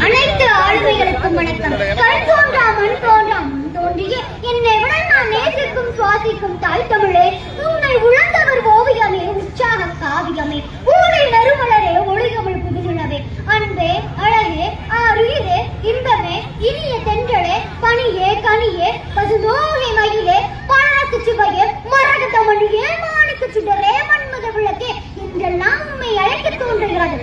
அனைத்து ஆளுமைகளுக்கும் வணக்கம். கண் மண் தோன்றிய என்னை விட நான் நேசிக்கும் சுவாசிக்கும் தாய் தமிழே உன்னை உழந்தவர் ஓவியமே உற்சாக காவியமே ஊழை நறுமலரே புதுநிலவே அன்பே அழகே ஆறுயிரே இன்பமே இனிய தென்றலே பனியே கனியே பசுதோகை மயிலே பாழாக்கு சுவையே மரக தமிழியே மாணிக்கு சுடரே விளக்கே என்றெல்லாம் உண்மை அழைக்க தோன்றுகிறது.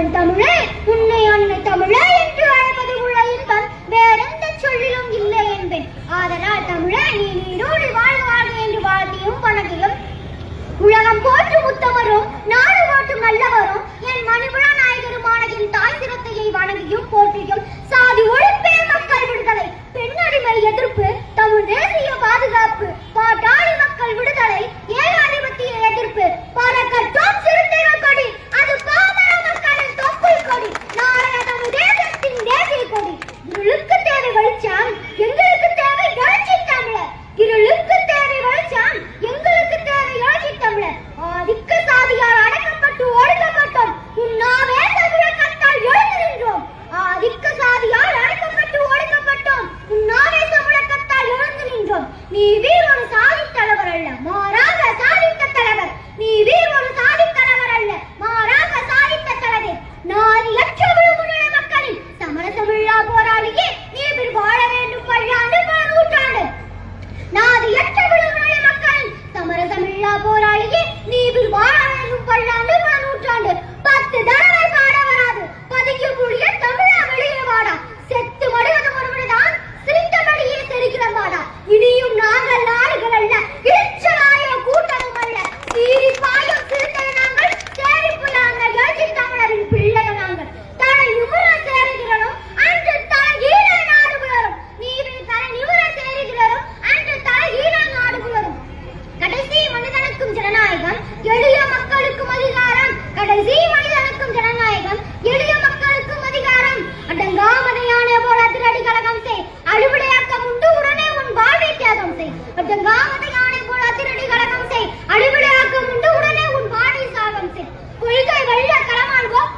நானும் தமிழே உன்னை அன்னை தமிழே என்று அழைப்பது உள்ள இன்பம் வேறெந்த சொல்லிலும் இல்லை என்பேன். ஆதலால் தமிழே நீ நீரோடு வாழ்க வாழ்க என்று வாழ்த்தியும் பணத்தையும் உலகம் போற்றும் உத்தமரும் நாடு போற்றும் நல்லவரும் என் மணிபுரா நாயகருமான என் தாய் தலைவர் அல்ல. மாறாக சாதித்த தலைவர். நீ வீர் ஒரு எளிய மக்களுக்கும் அதிகாரம். கடைசி மனிதனுக்கும் ஜனநாயகம். எளிய மக்களுக்கும் அதிகாரம். அடங்காமதையான போல திருடி கழகம் செய். அழுவிடையாக்கம் உண்டு. உடனே உன் வாழ்வை தியாகம் செய். அடங்காமதையான போல திருடி கழகம் செய். அழுவிடையாக்கம் உண்டு. உடனே உன் பாடி சாகம் செய். கொள்கை வழிய களமாடுவோம்